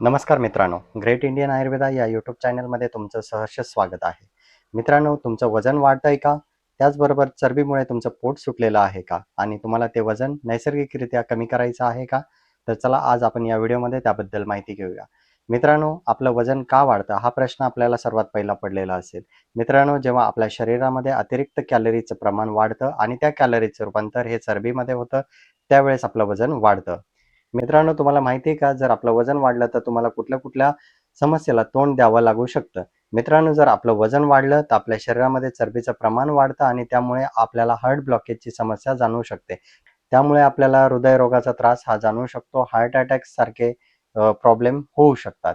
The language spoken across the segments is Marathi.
नमस्कार मित्रांनो. ग्रेट इंडियन आयुर्वेदा या यूट्यूब चॅनलमध्ये तुमचं सहर्ष स्वागत आहे. मित्रांनो तुमचं वजन वाढतंय का? त्याचबरोबर चरबीमुळे तुमचं पोट सुटलेलं आहे का? आणि तुम्हाला ते वजन नैसर्गिकरित्या कमी करायचं आहे का? तर चला आज आपण या व्हिडिओमध्ये त्याबद्दल माहिती घेऊया. मित्रांनो आपलं वजन का वाढतं हा प्रश्न आपल्याला सर्वात पहिला पडलेला असेल. मित्रांनो जेव्हा आपल्या शरीरामध्ये अतिरिक्त कॅलरीचं प्रमाण वाढतं आणि त्या कॅलरीचं रूपांतर हे चरबीमध्ये होतं त्यावेळेस आपलं वजन वाढतं. मित्रांनो तुम्हाला माहिती आहे का? जर आपलं वजन वाढलं तर तुम्हाला कुठल्या कुठल्या समस्येला तोंड द्यावं लागू शकतं. मित्रांनो जर आपलं वजन वाढलं तर आपल्या शरीरामध्ये चरबीचं प्रमाण वाढतं आणि त्यामुळे आपल्याला हार्ट ब्लॉकेजची समस्या जाणवू शकते. त्यामुळे आपल्याला हृदयरोगाचा त्रास हा जाणवू शकतो. हार्ट अटॅक सारखे प्रॉब्लेम होऊ शकतात.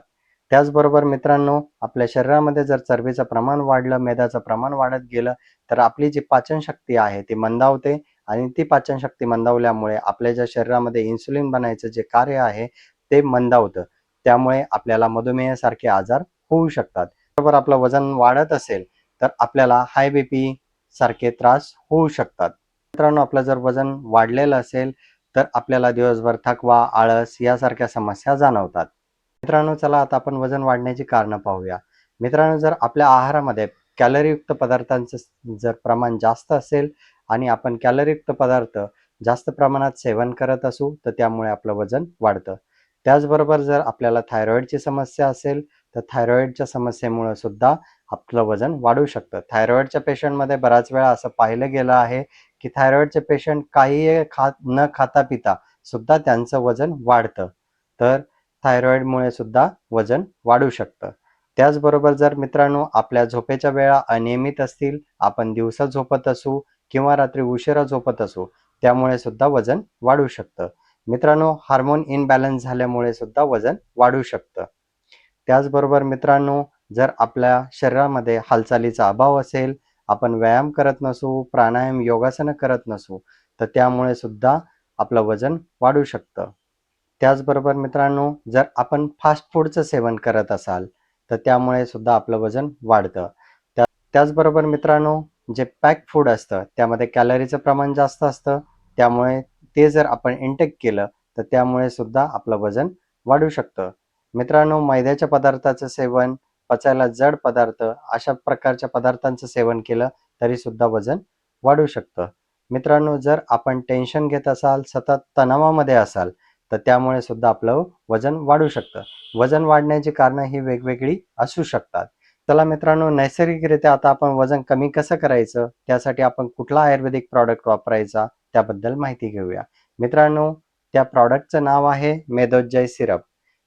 त्याचबरोबर मित्रांनो आपल्या शरीरामध्ये जर चरबीचं प्रमाण वाढलं मेदाचं प्रमाण वाढत गेलं तर आपली जी पाचनशक्ती आहे ती मंदावते. आणि ती पाचनशक्ती मंदावल्यामुळे आपल्या ज्या शरीरामध्ये इन्सुलिन बनायचं जे कार्य आहे ते मंदावतं. त्यामुळे आपल्याला मधुमेहासारखे आजार होऊ शकतात. बरोबर आपलं वजन वाढत असेल तर आपल्याला हाय बीपी सारखे त्रास होऊ शकतात. मित्रांनो आपलं जर वजन वाढलेलं असेल तर आपल्याला दिवसभर थकवा आळस यासारख्या समस्या जाणवतात. मित्रांनो चला आता आपण वजन वाढण्याची कारणं पाहूया. मित्रांनो जर आपल्या आहारामध्ये कॅलरीयुक्त पदार्थांचं जर प्रमाण जास्त असेल आणि आपण कॅलरीयुक्त पदार्थ जास्त प्रमाणात सेवन करत असू तर त्यामुळे आपलं वजन वाढतं. त्याचबरोबर जर आपल्याला थायरॉईडची समस्या असेल तर थायरॉईडच्या समस्येमुळे सुद्धा आपलं वजन वाढू शकतं. थायरॉईडच्या पेशंटमध्ये बऱ्याच वेळा असं पाहिलं गेलं आहे की थायरॉईडचे पेशंट काही खात न खाता पिता सुद्धा त्यांचं वजन वाढतं. तर थायरॉईडमुळे सुद्धा वजन वाढू शकतं. त्याचबरोबर जर मित्रांनो आपल्या झोपेच्या वेळा अनियमित असतील आपण दिवसा झोपत असू किंवा रात्री उशिरा झोपत असू त्यामुळे सुद्धा वजन वाढू शकतं. मित्रांनो हार्मोन इनबॅलन्स झाल्यामुळे सुद्धा वजन वाढू शकतं. त्याचबरोबर मित्रांनो जर आपल्या शरीरामध्ये हालचालीचा अभाव असेल आपण व्यायाम करत नसू प्राणायाम योगासनं करत नसू तर त्यामुळे सुद्धा आपलं वजन वाढू शकतं. त्याचबरोबर मित्रांनो जर आपण फास्ट फूडचं सेवन करत असाल तर त्यामुळे सुद्धा आपलं वजन वाढतं. त्या त्याचबरोबर मित्रांनो जे पॅक फूड असतं त्यामध्ये कॅलरीचं प्रमाण जास्त असतं. त्यामुळे ते जर आपण इंटेक केलं तर त्यामुळे सुद्धा आपलं वजन वाढू शकतं. मित्रांनो मैद्याच्या पदार्थाचं सेवन पचायला जड पदार्थ अशा प्रकारच्या पदार्थांचं सेवन केलं तरी सुद्धा वजन वाढू शकतं. मित्रांनो जर आपण टेन्शन घेत असाल सतत तणावामध्ये असाल तर त्यामुळे सुद्धा आपलं वजन वाढू शकतं. वजन वाढण्याची कारणं ही वेगवेगळी असू शकतात. चला मित्रांनो नैसर्गिकरित्या आता आपण वजन कमी कसं करायचं? त्यासाठी आपण कुठला आयुर्वेदिक प्रॉडक्ट वापरायचा? त्याबद्दल माहिती घेऊया. मित्रांनो त्या प्रॉडक्टचं नाव आहे मेदोज्जय सिरप.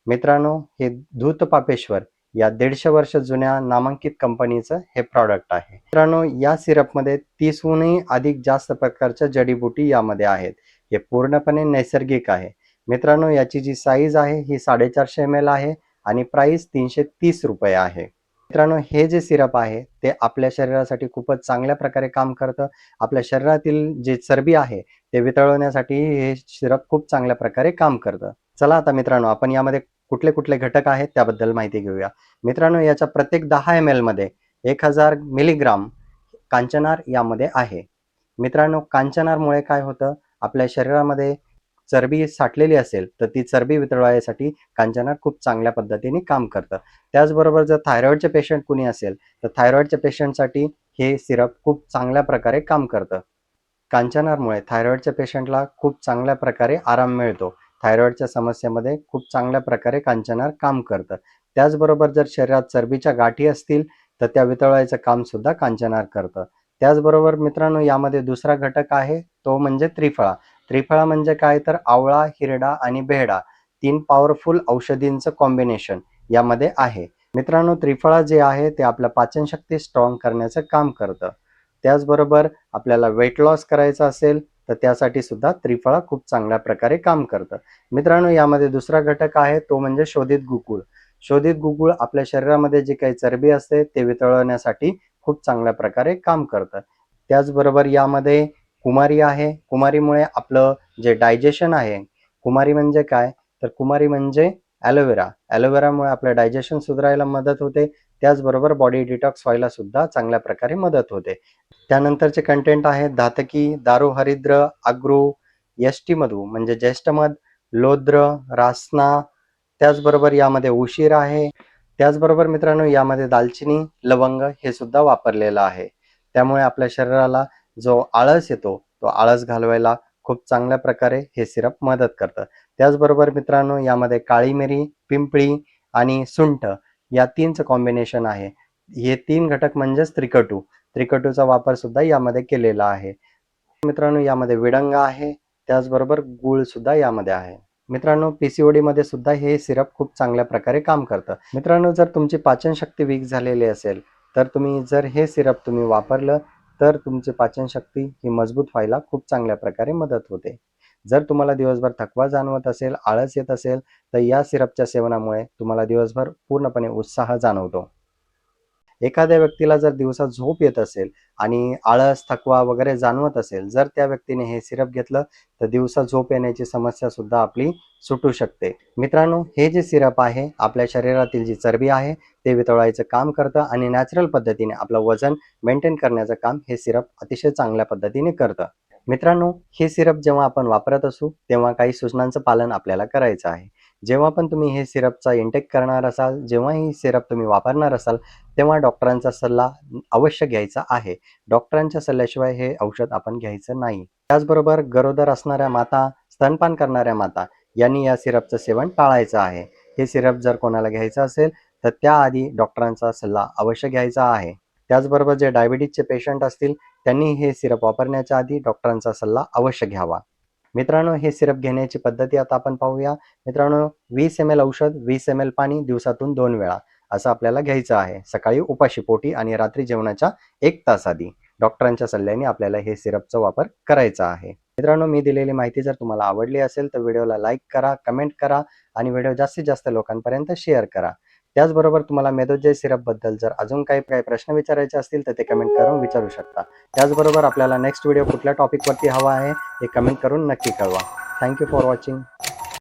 मित्रांनो हे धूत पापेश्वर या दीडशे वर्ष जुन्या नामांकित कंपनीचं हे प्रॉडक्ट आहे. मित्रांनो या सिरपमध्ये तीसहूनही अधिक जास्त प्रकारच्या जडीबुटी यामध्ये आहेत. हे पूर्णपणे नैसर्गिक आहे. मित्रांनो याची जी साईज आहे ही साडेचारशे एम एल आहे आणि प्राइस तीनशे तीस रुपये आहे. मित्रांनो हे जे सिरप आहे ते आपल्या शरीरासाठी खूपच चांगल्या प्रकारे काम करतं. आपल्या शरीरातील जे चरबी आहे ते वितळवण्यासाठी हे सिरप खूप चांगल्या प्रकारे काम करतं. चला आता मित्रांनो आपण यामध्ये कुठले कुठले घटक आहेत त्याबद्दल माहिती घेऊया. मित्रांनो याच्या प्रत्येक दहा एममध्ये एक हजार मिलीग्राम कांचनार यामध्ये आहे. मित्रांनो कांचनारमुळे काय होतं? आपल्या शरीरामध्ये चरबी साठलेली असेल तर ती चरबी वितळवायसाठी कांचनार खूप चांगल्या पद्धतीने काम करतं. त्याचबरोबर जर थायरॉईडचे पेशंट कुणी असेल तर थायरॉईडच्या पेशंटसाठी हे सिरप खूप चांगल्या प्रकारे काम करतं. कांचनारमुळे थायरॉईडच्या पेशंटला खूप चांगल्या प्रकारे आराम मिळतो. थायरॉईडच्या समस्येमध्ये खूप चांगल्या प्रकारे कांचनार काम करतं. त्याचबरोबर जर शरीरात चरबीच्या गाठी असतील तर त्या वितळवायचं काम सुद्धा कांचनार करतं. त्याचबरोबर मित्रांनो यामध्ये दुसरा घटक आहे तो म्हणजे त्रिफळा. त्रिफळा म्हणजे काय तर आवळा हिरडा आणि बेहडा तीन पॉवरफुल औषधींचं कॉम्बिनेशन यामध्ये आहे. मित्रांनो त्रिफळा जे आहे ते आपल्या पाचनशक्ती स्ट्रॉंग करण्याचं काम करतं. त्याचबरोबर आपल्याला वेट लॉस करायचं असेल तर त्यासाठी सुद्धा त्रिफळा खूप चांगल्या प्रकारे काम करतं. मित्रांनो यामध्ये दुसरा घटक आहे तो म्हणजे शोधित गुकुळ शोधित गुकुळ आपल्या शरीरामध्ये जी काही चरबी असते ते वितळवण्यासाठी खूप चांगल्या प्रकारे काम करतं. त्याचबरोबर यामध्ये कुमारी आहे. कुमारीमुळे आपलं जे डायजेशन आहे कुमारी म्हणजे काय? तर कुमारी म्हणजे ॲलोवेरा ॲलोवेरामुळे आपलं डायजेशन सुधारायला मदत होते. त्याचबरोबर बॉडी डिटॉक्स व्हायला सुद्धा चांगल्या प्रकारे मदत होते. त्यानंतरचे कंटेंट आहेत धातकी दारू हरिद्र आग्रू यष्टीमधू म्हणजे ज्येष्ठमध लोद्र रासना त्याचबरोबर यामध्ये उशीर आहे. त्याचबरोबर मित्रांनो यामध्ये दालचिनी लवंग हे सुद्धा वापरलेलं आहे. त्यामुळे आपल्या शरीराला जो आळस येतो तो आळस घालवायला खूप चांगल्या प्रकारे हे सिरप मदत करतं. त्याचबरोबर मित्रांनो यामध्ये काळी मिरी पिंपळी आणि सुंठ या तीनचं कॉम्बिनेशन आहे. हे तीन घटक म्हणजेच त्रिकटू. त्रिकटूचा वापर सुद्धा यामध्ये केलेला आहे. मित्रांनो यामध्ये विडंग आहे. त्याचबरोबर गुळ सुद्धा यामध्ये आहे. मित्रांनो पीसीओडी मध्ये सुद्धा हे सिरप खूप चांगल्या प्रकारे काम करतं. मित्रांनो जर तुमची पाचनशक्ती वीक झालेली असेल तर तुम्ही जर हे सिरप तुम्ही वापरलं तर तुमची पाचनशक्ती ही मजबूत व्हायला खूप चांगल्या प्रकारे मदत होते. जर तुम्हाला दिवसभर थकवा जाणवत असेल आळस येत असेल तर या सिरपच्या सेवनामुळे तुम्हाला दिवसभर पूर्णपणे उत्साह जाणवतो. एखाद्या व्यक्तीला जर दिवसा झोप येत असेल आणि आळस थकवा वगैरे जाणवत असेल जर त्या व्यक्तीने हे सिरप घेतलं तर दिवसा झोप येण्याची समस्या सुद्धा आपली सुटू शकते. मित्रांनो हे जे सिरप आहे आपल्या शरीरातील जी चरबी आहे ते वितळायचं काम करतं आणि नॅचरल पद्धतीने आपलं वजन मेंटेन करण्याचं काम हे सिरप अतिशय चांगल्या पद्धतीने करतं. मित्रांनो हे सिरप जेव्हा आपण वापरत असू तेव्हा काही सूचनांचं पालन आपल्याला करायचं आहे. जेव्हा पण तुम्ही हे सिरपचा इंटेक करणार असाल जेव्हा ही सिरप तुम्ही वापरणार असाल तेव्हा डॉक्टरांचा सल्ला अवश्य घ्यायचा आहे. डॉक्टरांच्या सल्ल्याशिवाय हे औषध आपण घ्यायचं नाही. त्याचबरोबर गरोदर असणाऱ्या माता स्तनपान करणाऱ्या माता यांनी या सिरपचं सेवन टाळायचं आहे. हे सिरप जर कोणाला घ्यायचं असेल तर त्याआधी डॉक्टरांचा सल्ला अवश्य घ्यायचा आहे. त्याचबरोबर जे डायबिटीजचे पेशंट असतील त्यांनी हे सिरप वापरण्याच्या आधी डॉक्टरांचा सल्ला अवश्य घ्यावा. मित्रांनो हे सिरप घेण्याची पद्धती आता आपण पाहूया. मित्रांनो वीस एम एल औषध वीस एम एल पाणी दिवसातून दोन वेळा असं आपल्याला घ्यायचं आहे. सकाळी उपाशी पोटी आणि रात्री जेवणाच्या एक तास आधी डॉक्टरांच्या सल्ल्याने आपल्याला हे सिरपचा वापर करायचा आहे. मित्रांनो मी दिलेली माहिती जर तुम्हाला आवडली असेल तर व्हिडिओला लाईक करा कमेंट करा आणि व्हिडिओ जास्तीत जास्त लोकांपर्यंत शेअर करा. त्याचबरोबर तुम्हाला मेदोजय सिरपबद्दल जर अजून काही काही प्रश्न विचारायचे असतील तर ते कमेंट करून विचारू शकता. त्याचबरोबर आपल्याला नेक्स्ट व्हिडिओ कुठल्या टॉपिकवरती हवा आहे हे कमेंट करून नक्की कळवा. Thank you for watching